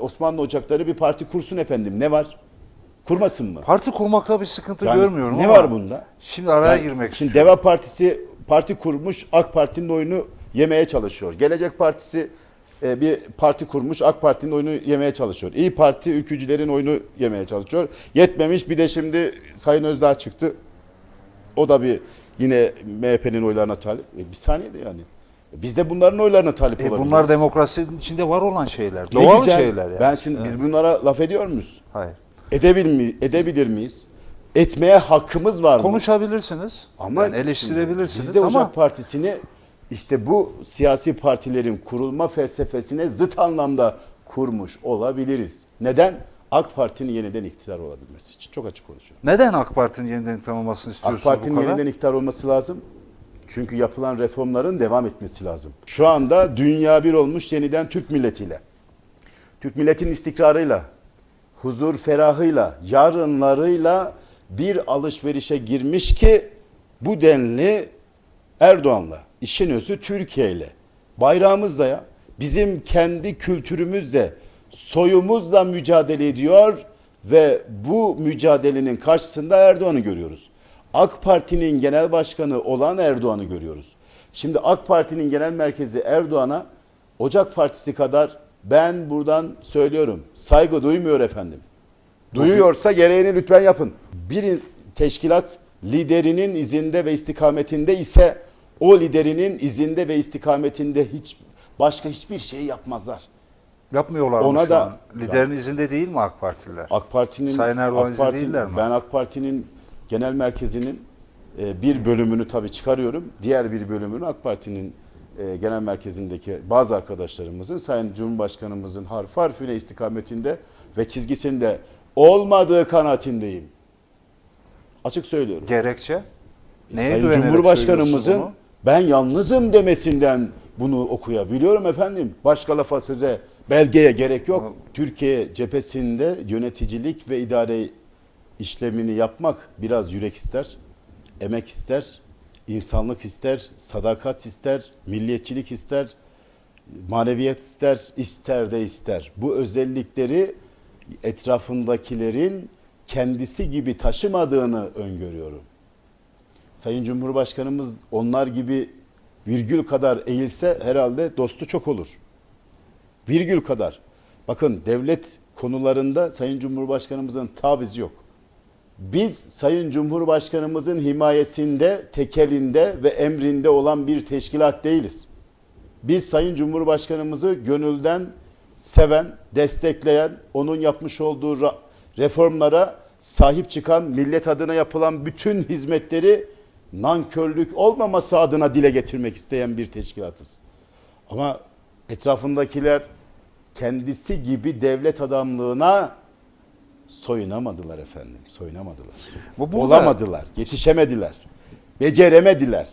Osmanlı Ocakları bir parti kursun efendim. Ne var? Kurmasın mı? Parti kurmakta bir sıkıntı Yani görmüyorum Ne ama var bunda? Şimdi araya Yani girmek Şimdi istiyorum. Deva Partisi parti kurmuş, AK Parti'nin oyunu yemeye çalışıyor. Gelecek Partisi e, bir parti kurmuş, AK Parti'nin oyunu yemeye çalışıyor. İyi Parti ülkücülerin oyunu yemeye çalışıyor. Yetmemiş bir de şimdi Sayın Özdağ çıktı. O da bir yine MHP'nin oylarına talip. E, bir saniye de yani. Biz de bunların oylarına talip E olabiliriz. bunlar demokrasinin içinde var olan şeyler. Ne Doğal güzel. şeyler yani. Ben şimdi biz bunlara laf ediyor muyuz? Hayır. Edebilir, mi, edebilir miyiz? Etmeye hakkımız var mı? Konuşabilirsiniz. Ama yani eleştirebilirsiniz Biz de ama Ocak Partisi'ni işte bu siyasi partilerin kurulma felsefesine zıt anlamda kurmuş olabiliriz. Neden? AK Parti'nin yeniden iktidar olabilmesi için. Çok açık konuşuyorum. neden AK Parti'nin yeniden tanınmasını AK istiyorsunuz Parti'nin bu kadar? yeniden iktidar olması lazım. Çünkü yapılan reformların devam etmesi lazım. Şu anda dünya bir olmuş yeniden Türk milletiyle. Türk milletinin istikrarıyla, huzur ferahıyla, yarınlarıyla bir alışverişe girmiş ki bu denli Erdoğan'la, işin özü Türkiye ile, bayrağımızla ya, bizim kendi kültürümüzle, soyumuzla mücadele ediyor ve bu mücadelenin karşısında Erdoğan'ı görüyoruz. AK Parti'nin genel başkanı olan Erdoğan'ı görüyoruz. Şimdi AK Parti'nin genel merkezi Erdoğan'a Ocak Partisi kadar ben buradan söylüyorum saygı duymuyor efendim. Duyuyorsa gereğini lütfen yapın. Bir teşkilat liderinin izinde ve istikametinde ise o liderinin izinde ve istikametinde hiç başka hiçbir şey yapmazlar. Yapmıyorlar mı Ona şu da- an? Liderin izinde değil mi AK Partililer? AK Parti'nin Sayın Erdoğan AK Parti- değiller mi? Ben AK Parti'nin genel merkezinin e, bir bölümünü tabii çıkarıyorum. Diğer bir bölümünü AK Parti'nin e, genel merkezindeki bazı arkadaşlarımızın Sayın Cumhurbaşkanımızın harf harfine istikametinde ve çizgisinde olmadığı kanaatindeyim. Açık söylüyorum. Gerekçe? Neye Sayın Cumhurbaşkanımızın ben yalnızım demesinden bunu okuyabiliyorum efendim. Başka lafa söze, belgeye gerek yok. Türkiye cephesinde yöneticilik ve idare işlemini yapmak biraz yürek ister, emek ister, insanlık ister, sadakat ister, milliyetçilik ister, maneviyat ister, ister de ister. Bu özellikleri etrafındakilerin kendisi gibi taşımadığını öngörüyorum. Sayın Cumhurbaşkanımız onlar gibi virgül kadar eğilse herhalde dostu çok olur. Virgül kadar. Bakın devlet konularında Sayın Cumhurbaşkanımızın tavizi yok. Biz Sayın Cumhurbaşkanımızın himayesinde, tekelinde ve emrinde olan bir teşkilat değiliz. Biz Sayın Cumhurbaşkanımızı gönülden seven, destekleyen, onun yapmış olduğu ra- reformlara sahip çıkan, millet adına yapılan bütün hizmetleri nankörlük olmaması adına dile getirmek isteyen bir teşkilatız. Ama etrafındakiler kendisi gibi devlet adamlığına soyunamadılar efendim, soyunamadılar. Bu burada- Olamadılar, yetişemediler, beceremediler.